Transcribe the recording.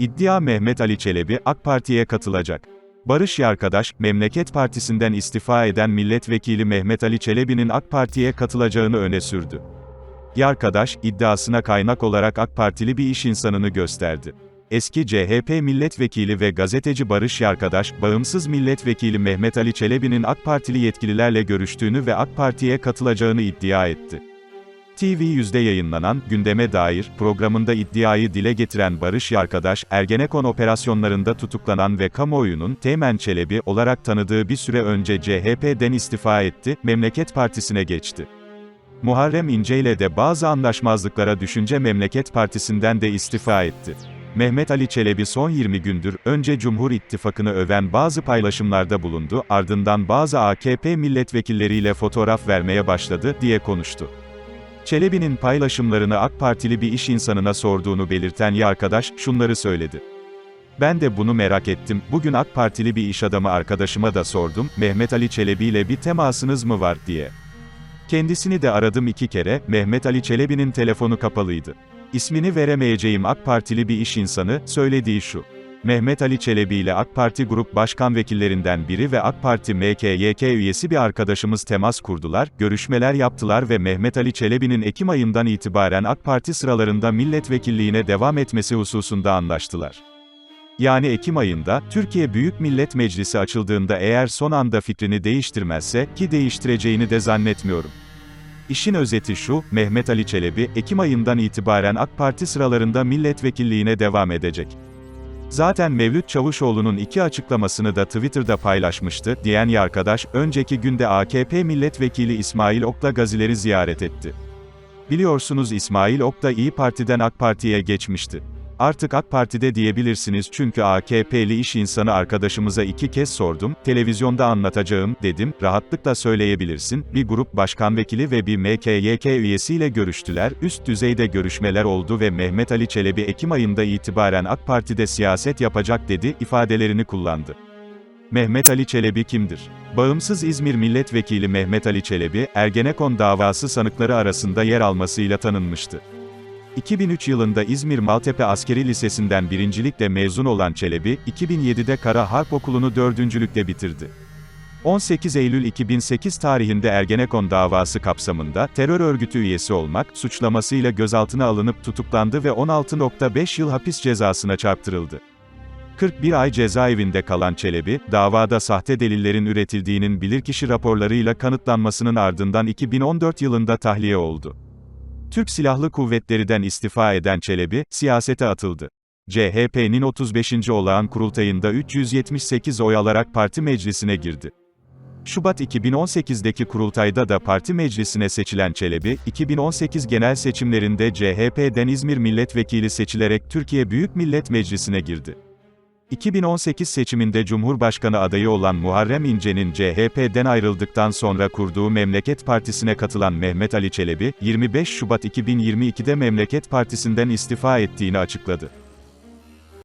İddia Mehmet Ali Çelebi, AK Parti'ye katılacak. Barış Yarkadaş, Memleket Partisi'nden istifa eden milletvekili Mehmet Ali Çelebi'nin AK Parti'ye katılacağını öne sürdü. Yarkadaş, iddiasına kaynak olarak AK Partili bir iş insanını gösterdi. Eski CHP milletvekili ve gazeteci Barış Yarkadaş, bağımsız milletvekili Mehmet Ali Çelebi'nin AK Partili yetkililerle görüştüğünü ve AK Parti'ye katılacağını iddia etti. TV100'de yayınlanan Gündeme Dair programında iddiayı dile getiren Barış Yarkadaş, Ergenekon operasyonlarında tutuklanan ve kamuoyunun Teğmen Çelebi olarak tanıdığı bir süre önce CHP'den istifa etti, Memleket Partisi'ne geçti. Muharrem İnce ile de bazı anlaşmazlıklara düşünce Memleket Partisi'nden de istifa etti. Mehmet Ali Çelebi son 20 gündür, önce Cumhur İttifakı'nı öven bazı paylaşımlarda bulundu, ardından bazı AKP milletvekilleriyle fotoğraf vermeye başladı, diye konuştu. Çelebi'nin paylaşımlarını AK Partili bir iş insanına sorduğunu belirten arkadaş, şunları söyledi. Ben de bunu merak ettim, bugün AK Partili bir iş adamı arkadaşıma da sordum, Mehmet Ali Çelebi ile bir temasınız mı var, diye. Kendisini de aradım iki kere, Mehmet Ali Çelebi'nin telefonu kapalıydı. İsmini veremeyeceğim AK Partili bir iş insanı, söylediği şu. Mehmet Ali Çelebi ile AK Parti Grup Başkan Vekillerinden biri ve AK Parti MKYK üyesi bir arkadaşımız temas kurdular, görüşmeler yaptılar ve Mehmet Ali Çelebi'nin Ekim ayından itibaren AK Parti sıralarında milletvekilliğine devam etmesi hususunda anlaştılar. Yani Ekim ayında, Türkiye Büyük Millet Meclisi açıldığında eğer son anda fikrini değiştirmezse, ki değiştireceğini de zannetmiyorum. İşin özeti şu, Mehmet Ali Çelebi, Ekim ayından itibaren AK Parti sıralarında milletvekilliğine devam edecek. Zaten Mevlüt Çavuşoğlu'nun iki açıklamasını da Twitter'da paylaşmıştı, diyen arkadaş, önceki günde AKP milletvekili İsmail Ok'la gazileri ziyaret etti. Biliyorsunuz İsmail Ok da İyi Parti'den AK Parti'ye geçmişti. Artık AK Parti'de diyebilirsiniz çünkü AKP'li iş insanı arkadaşımıza iki kez sordum, televizyonda anlatacağım, dedim, rahatlıkla söyleyebilirsin, bir grup başkan vekili ve bir MKYK üyesiyle görüştüler, üst düzeyde görüşmeler oldu ve Mehmet Ali Çelebi Ekim ayında itibaren AK Parti'de siyaset yapacak dedi, ifadelerini kullandı. Mehmet Ali Çelebi kimdir? Bağımsız İzmir Milletvekili Mehmet Ali Çelebi, Ergenekon davası sanıkları arasında yer almasıyla tanınmıştı. 2003 yılında İzmir Maltepe Askeri Lisesi'nden birincilikle mezun olan Çelebi, 2007'de Kara Harp Okulu'nu dördüncülükle bitirdi. 18 Eylül 2008 tarihinde Ergenekon davası kapsamında terör örgütü üyesi olmak suçlamasıyla gözaltına alınıp tutuklandı ve 16.5 yıl hapis cezasına çarptırıldı. 41 ay cezaevinde kalan Çelebi, davada sahte delillerin üretildiğinin bilirkişi raporlarıyla kanıtlanmasının ardından 2014 yılında tahliye oldu. Türk Silahlı Kuvvetleri'den istifa eden Çelebi, siyasete atıldı. CHP'nin 35. olağan kurultayında 378 oy alarak parti meclisine girdi. Şubat 2018'deki kurultayda da parti meclisine seçilen Çelebi, 2018 genel seçimlerinde CHP'den İzmir milletvekili seçilerek Türkiye Büyük Millet Meclisi'ne girdi. 2018 seçiminde Cumhurbaşkanı adayı olan Muharrem İnce'nin CHP'den ayrıldıktan sonra kurduğu Memleket Partisi'ne katılan Mehmet Ali Çelebi, 25 Şubat 2022'de Memleket Partisi'nden istifa ettiğini açıkladı.